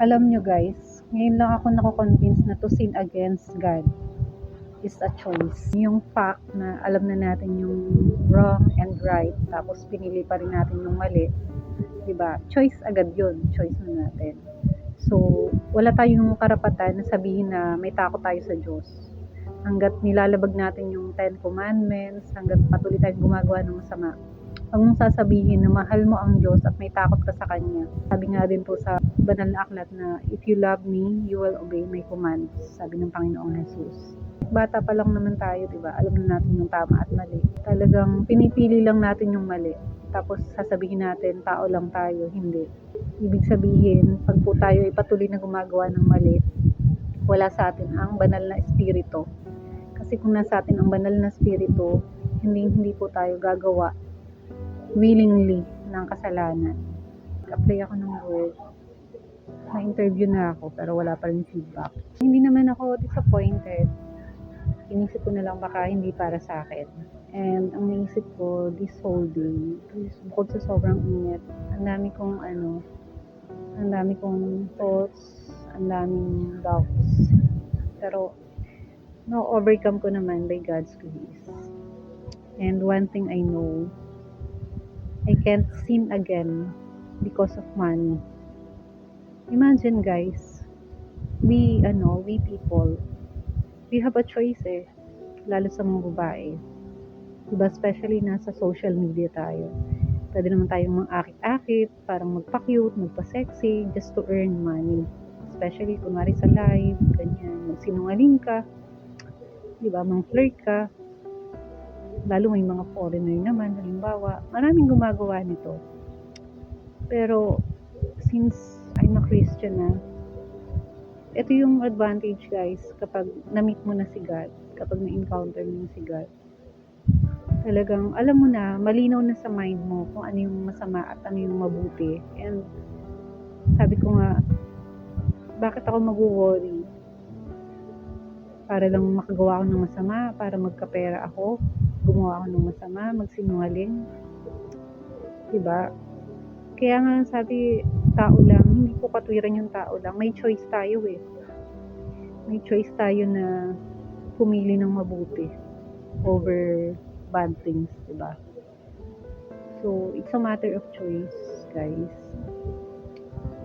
Alam nyo guys, ngayon lang ako nako-convince na to sin against God is a choice. Yung fact na alam na natin yung wrong and right, tapos pinili pa rin natin yung mali, di ba? Choice agad yun. Choice na natin. So, wala tayong karapatan na sabihin na may takot tayo sa Diyos. Hanggat nilalabag natin yung Ten Commandments, hanggat patuloy tayong gumagawa ng masama, Huwag mong sasabihin na mahal mo ang Diyos at may takot ka sa Kanya. Sabi nga din po sa banal na aklat na, If you love me, you will obey my commands. Sabi ng Panginoong Jesus. Bata pa lang naman tayo, di ba? Alam na natin yung tama at mali. Talagang pinipili lang natin yung mali. Tapos sasabihin natin, tao lang tayo. Hindi. Ibig sabihin, pag po tayo ay patuloy na gumagawa ng mali, wala sa atin ang banal na espiritu. Kasi kung nasa atin ang banal na espiritu, hindi hindi po tayo gagawa willingly ng kasalanan. Apply ako ng work. Na-interview na ako pero wala pa rin feedback. Hindi naman ako disappointed. Inisip ko na lang baka hindi para sa akin. And ang naisip ko this whole day, bukod sa sobrang init, ang dami kong ano, ang dami kong thoughts, ang daming doubts. Pero, no-overcome ko naman by God's grace. And one thing I know, I can't sin again because of money. Imagine guys, we, ano, we people, we have a choice eh, lalo sa mga babae. Diba, especially nasa social media tayo. Pwede naman tayong mang-akit-akit, parang magpa-cute, magpa-sexy, just to earn money. Especially, kunwari sa live, ganyan, magsinungaling ka, diba, mang-flirt ka, lalo may mga foreigner naman, halimbawa, maraming gumagawa nito. Pero, since I'm a Christian na, ito yung advantage guys, kapag na-meet mo na si God, kapag na-encounter mo na si God, talagang alam mo na, malinaw na sa mind mo kung ano yung masama at ano yung mabuti. And, sabi ko nga, bakit ako mag-worry? Para lang makagawa ako ng masama, para magkapera ako, gumawa ako ng masama, magsinungaling. Diba? Kaya nga sabi, tao lang, hindi ko katwiran yung tao lang. May choice tayo eh. May choice tayo na pumili ng mabuti over bad things, diba? So, it's a matter of choice, guys.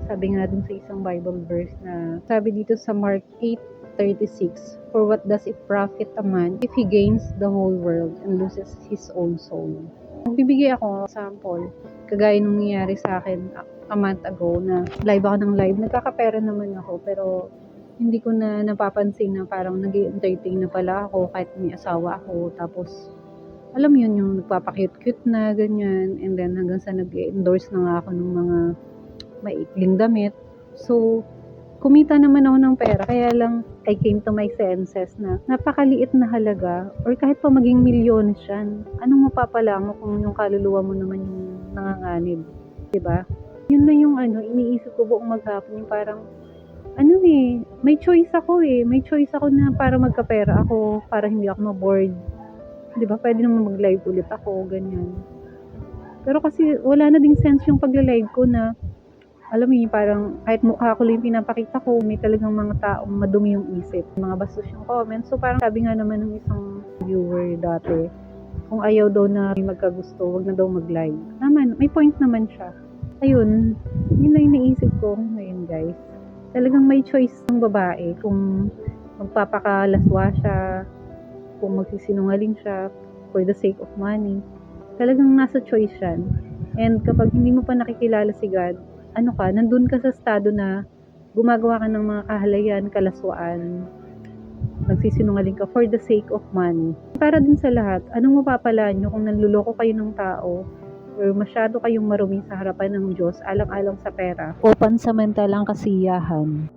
Sabi nga dun sa isang Bible verse na, sabi dito sa Mark 8:36, For what does it profit a man if he gains the whole world and loses his own soul? Magbibigay ako ng example, kagaya nung nangyari sa akin a- month ago na live ako ng live. Nagkakapera naman ako, pero hindi ko na napapansin na parang nag entertain na pala ako kahit may asawa ako. Tapos, alam yun, yung nagpapakute-cute na, ganyan. And then, hanggang sa nag-endorse na nga ako ng mga maikling damit. So, kumita naman ako ng pera. Kaya lang, I came to my senses na napakaliit na halaga or kahit pa maging milyones yan, anong mapapala mo kung yung kaluluwa mo naman yung nanganganib? ba? Yun na yung ano, iniisip ko buong maghapon yung parang ano eh, may choice ako eh. May choice ako na para magkapera ako, para hindi ako ma-bored. ba? Pwede naman mag-live ulit ako, ganyan. Pero kasi wala na ding sense yung pagla-live ko na alam mo yun, parang kahit mukha ko lang pinapakita ko, may talagang mga taong madumi yung isip. Mga bastos yung comments. So parang sabi nga naman ng isang viewer dati, kung ayaw daw na may magkagusto, wag na daw mag-live. Naman, may point naman siya. Ayun, yun na yung naisip ko ngayon guys. Talagang may choice ng babae kung magpapakalaswa siya, kung magsisinungaling siya for the sake of money. Talagang nasa choice yan. And kapag hindi mo pa nakikilala si God, ano ka, nandun ka sa estado na gumagawa ka ng mga kahalayan, kalaswaan, nagsisinungaling ka for the sake of money. Para din sa lahat, anong mapapala nyo kung nanluloko kayo ng tao or masyado kayong marumi sa harapan ng Diyos alang-alang sa pera o pansamantalang kasiyahan?